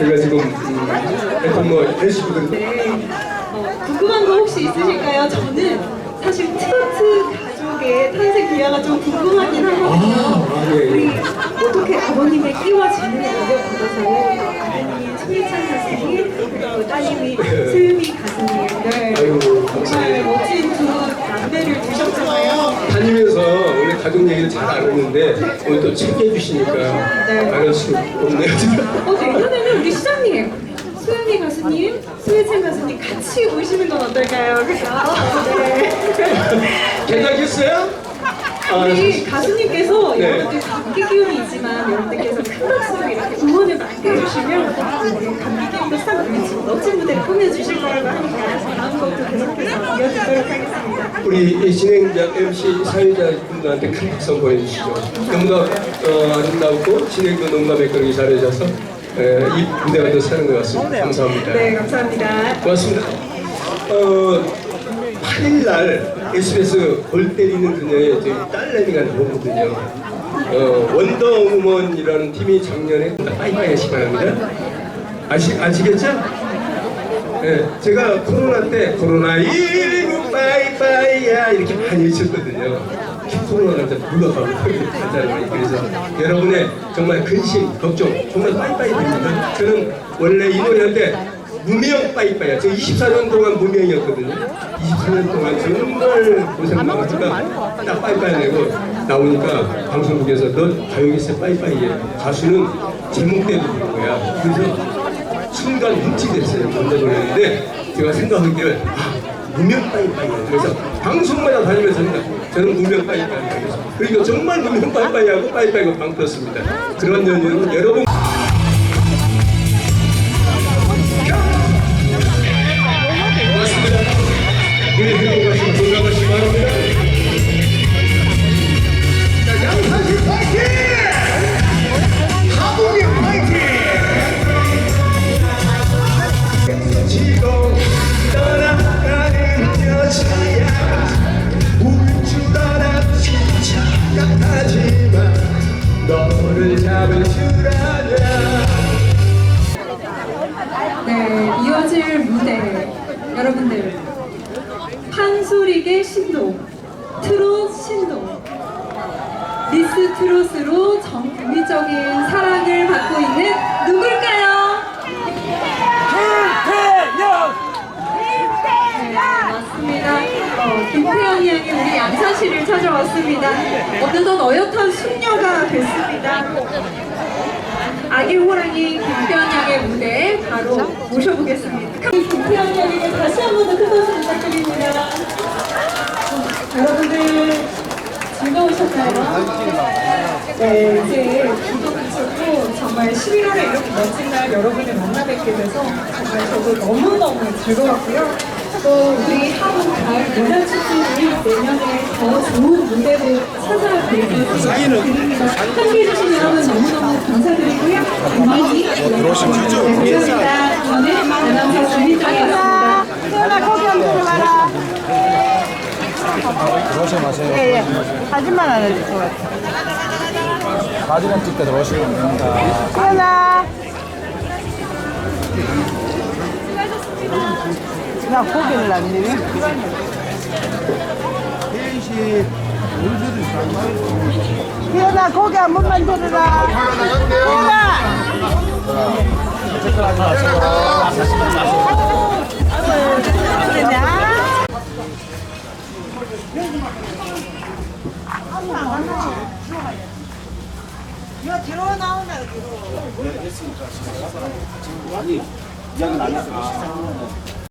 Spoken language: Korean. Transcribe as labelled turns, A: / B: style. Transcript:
A: 제가 지금 음, 하여튼 뭐그
B: 네. 어, 궁금한 거 혹시 있으실까요? 저는 사실 트로트 가족의 탄생 비화가 좀 궁금하긴 하거든요.
A: 아, 예, 예.
B: 우리 어떻게 아버님의 끼와 재능을 얻어받아서 아드님 손예찬 가수님 그리고 따님이 소유미 가수님 네.
A: 아이고,
B: 정말. 멋진 두
A: 가족 얘기를 잘 안 했는데 오늘 또 챙겨 주시니까
B: 네.
A: 안할 수 없네요.
B: 어, 내년에는 우리 시장님, 소연이 가수님, 소혜찬 가수님 같이 오시는 건 어떨까요? 그죠? 네.
A: 괜찮겠어요? 아,
B: 우리 가수님께서
A: 네.
B: 여러분들 감기 기운이 있지만 여러분들께서 큰 박수로 이렇게 응원을 많이 해주시면 감기 기운도 싹 멋진 무대를 꾸며주실 거라고 하니까 다음 곡도 계속해서 이어지도록 하겠습니다.
A: 우리 이 진행자 MC 사회자 분들한테 큰 박수 한번 보내주시죠. 너무나 어, 아름답고 진행도 너무나 매끄러게 잘해줘서 에, 이 무대가 더 사는 것 같습니다. 감사합니다.
B: 네, 감사합니다.
A: 고맙습니다. 어, 8일 날 SBS 골 때리는 그녀의 저희 딸내미가 나오거든요. 어, 원더우먼이라는 팀이 작년에 빠이빠이 시간입니다. 아시, 아시겠죠? 예, 제가 코로나 때 코로나19 빠이빠이야 이렇게 많이 외쳤거든요. 이제 누가 가고 하잖아요. 그래서 여러분의 정말 근심, 걱정 정말 빠이빠이 됩니다. 저는 원래 이 노래할 때 무명 빠이빠이야. 저 24년 동안 무명이었거든요. 24년 동안 정말 고생 많았다가 딱 빠이빠이 내고 나오니까 방송국에서 너 가요계에서 빠이빠이해. 가수는 제목대로 부른 거야. 그래서 순간 묵직했어요. 깜짝 놀랐는데 제가 생각하기를 아, 무명 빠이빠이 그래서 방송마다 다니면서 저는 무명 빠이빠이 하겠습니다. 그러니까 정말 무명 빠이빠이하고 빠이빠이가 방떴습니다. 그런 연유는 여러분 고맙습니 착각하지만 너를 잡을 줄 알아
B: 네, 이어질 무대. 여러분들 판소리계 신동 트롯 신동 미스 트롯으로 전 김태현 양이 우리 양산시를 찾아왔습니다. 어느덧 어엿한 숙녀가 됐습니다. 아기 호랑이 김태현 양의 무대 바로 모셔보겠습니다. 김태현 양에게 다시 한 번 더 큰 박수 부탁드립니다. 여러분들 즐거우셨나요? 네, 이제 기도 그쳤고 정말 11월에 이렇게 멋진 날 여러분을 만나 뵙게 돼서 정말 저도 너무너무 즐거웠고요. 또 우리 하루 가을 문화축제를 내년에 더 좋은 무대로 찾아뵙겠습니다. 함께해 주신 여러분 너무너무 감사드리고요. 많이 들어오시면 되죠. 감사합니다. 저는 아나운서 김희정이었습니다.
C: 태연아 거기 안 들어가라.
D: 들어오시면 마세요.
C: 예, 예. 사진만 안 해줄 것 같아.
D: 마지막 찍때 들어오시면 됩니다.
C: 태연아. 나 고기를 안 내네. 태연아 고기 한 번만 들어라. 그러냐? 이거 뒤로 나오나 뒤로.
D: 이야기는 안 했어요.